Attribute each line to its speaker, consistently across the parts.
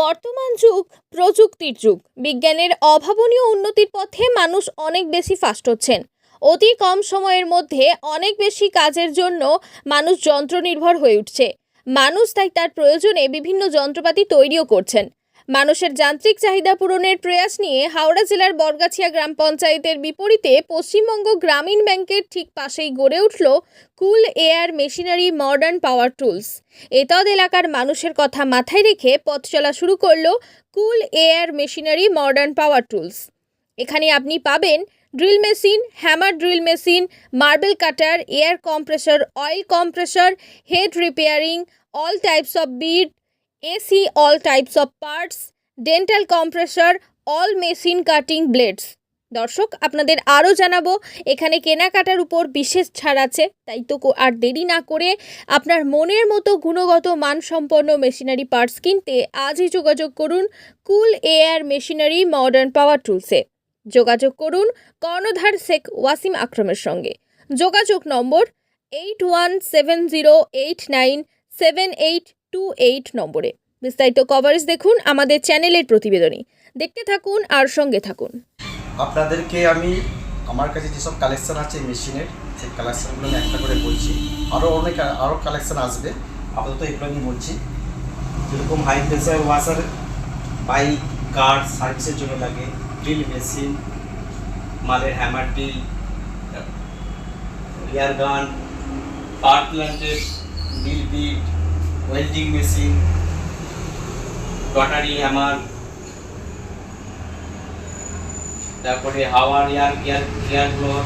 Speaker 1: বর্তমান যুগ প্রযুক্তির যুগ। বিজ্ঞানের অভাবনীয় উন্নতির পথে মানুষ অনেক বেশি ফাস্ট হচ্ছেন। অতি কম সময়ের মধ্যে অনেক বেশি কাজের জন্য মানুষ যন্ত্রনির্ভর হয়ে উঠছে। মানুষ তাই তার প্রয়োজনে বিভিন্ন যন্ত্রপাতি তৈরিও করছেন। মানুষের যান্ত্রিক চাহিদা পূরণের প্রয়াস নিয়ে হাওড়া জেলার বরগাছিয়া গ্রাম পঞ্চায়েতের বিপরীতে পশ্চিমবঙ্গ গ্রামীণ ব্যাংকের ঠিক পাশেই গড়ে উঠল cool air machinery modern power tools. এতদ এলাকার মানুষের কথা মাথায় রেখে পথ চলা শুরু করল cool air machinery modern power tools. এখানে আপনি পাবেন drill machine, hammer drill machine, marble cutter, air compressor, oil compressor, head repairing, all types of bit AC all types of parts dental compressor all machine cutting blades দর্শক, আপনাদের আরও জানাব, এখানে কেনাকাটার উপর বিশেষ ছাড় আছে, তাই তো আর দেরি না করে আপনার মনের মতো গুণগত মানসম্পন্ন মেশিনারি পার্টস কিনতে আজই যোগাযোগ করুন cool air machinery modern power টুলসে যোগাযোগ করুন কর্ণধার শেখ ওয়াসিম আক্রমের সঙ্গে। যোগাযোগ নম্বর eight one seven zero eight nine seven eight two eight নম্বরে। বিস্তারিত কভারেজ দেখুন আমাদের চ্যানেলের প্রতিবেদনী। দেখতে থাকুন আর সঙ্গে থাকুন।
Speaker 2: আপনাদেরকে আমি আমার কাছে যেসব কালেকশন আছে মেশিনের সেই কালেকশানগুলো আমি একটা করে বলছি। আরও অনেক আরও কালেকশান আসবে। আপাতত এগুলো আমি বলছি। যেরকম high pressure washer bike car সার্ভিসের জন্য লাগে ড্রিল মেশিন মালের hammer drill air gun power প্ল্যান্টের mill bit welding machine rotary hammer তারপরে হাওয়ার air air air blower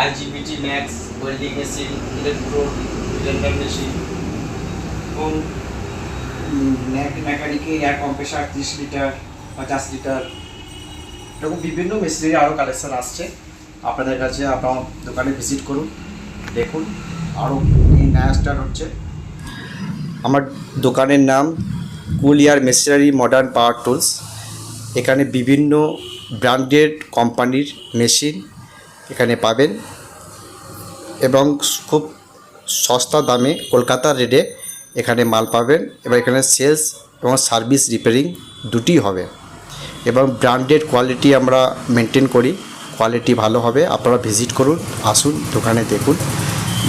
Speaker 2: IGBT max welding machine electro জেন্টার machine এবং মেকানিকে এয়ার কম্প্রেসার তিরিশ লিটার পঞ্চাশ লিটার এরকম বিভিন্ন মেশিনারি আরও কালেকশন আসছে। আপনাদের কাছে আপনার দোকানে ভিজিট করুন, দেখুন আরও নয়া স্টার্ট হচ্ছে। আমার দোকানের নাম cool air machinery modern power tools. এখানে বিভিন্ন ব্র্যান্ডেড কোম্পানির মেশিন এখানে পাবেন এবং খুব সস্তা দামে কলকাতার রেটে এখানে মাল পাবেন এবার এখানে সেলস এবং সার্ভিস রিপেয়ারিং দুটি হবে এবং ব্র্যান্ডেড কোয়ালিটি আমরা মেনটেন করি, কোয়ালিটি ভালো হবে। আপনারা ভিজিট করুন, আসুন, দোকানে দেখুন।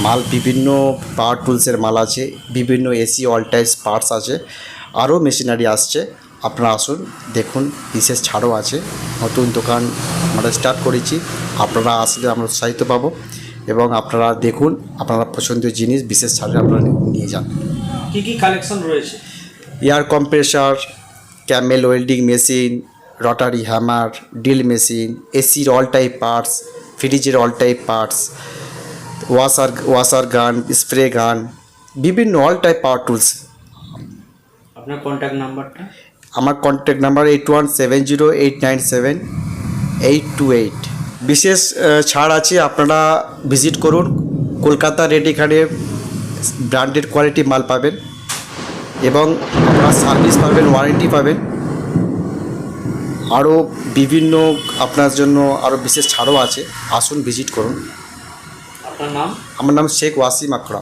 Speaker 2: মাল বিভিন্ন পাওয়ার টুলসের মাল আছে বিভিন্ন এসি অল টাইপস পার্টস আছে আরও মেশিনারি আসছে। আপনারা আসুন দেখুন বিশেষ ছাড়ও আছে। নতুন দোকান আমরা স্টার্ট করেছি আপনারা আসলে আমরা উৎসাহিত পাবো এবং আপনারা দেখুন আপনারা পছন্দের জিনিস বিশেষ ছাড়ে আপনারা নিয়ে যান।
Speaker 3: কি কি কালেকশন রয়েছে?
Speaker 2: Air compressor camel welding machine rotary hammer drill machine এসির অল টাইপ পার্টস ফ্রিজের all type parts washer washer gun spray gun বিভিন্ন অল টাইপ পাওয়ার টুলস
Speaker 3: আপনার কন্ট্যাক্ট নাম্বারটা
Speaker 2: আমার contact number eight one seven zero eight nine seven eight two eight বিশেষ ছাড় আছে আপনারা ভিজিট করুন। কলকাতা রেট এখানে ব্র্যান্ডেড কোয়ালিটি মাল পাবেন এবং আপনারা সার্ভিস পাবেন ওয়ারেন্টি পাবেন। আরও বিভিন্ন আপনার জন্য আরও বিশেষ ছাড়ও আছে আসুন ভিজিট করুন।
Speaker 3: আপনার নাম?
Speaker 2: আমার নাম শেখ ওয়াসিম আকরাম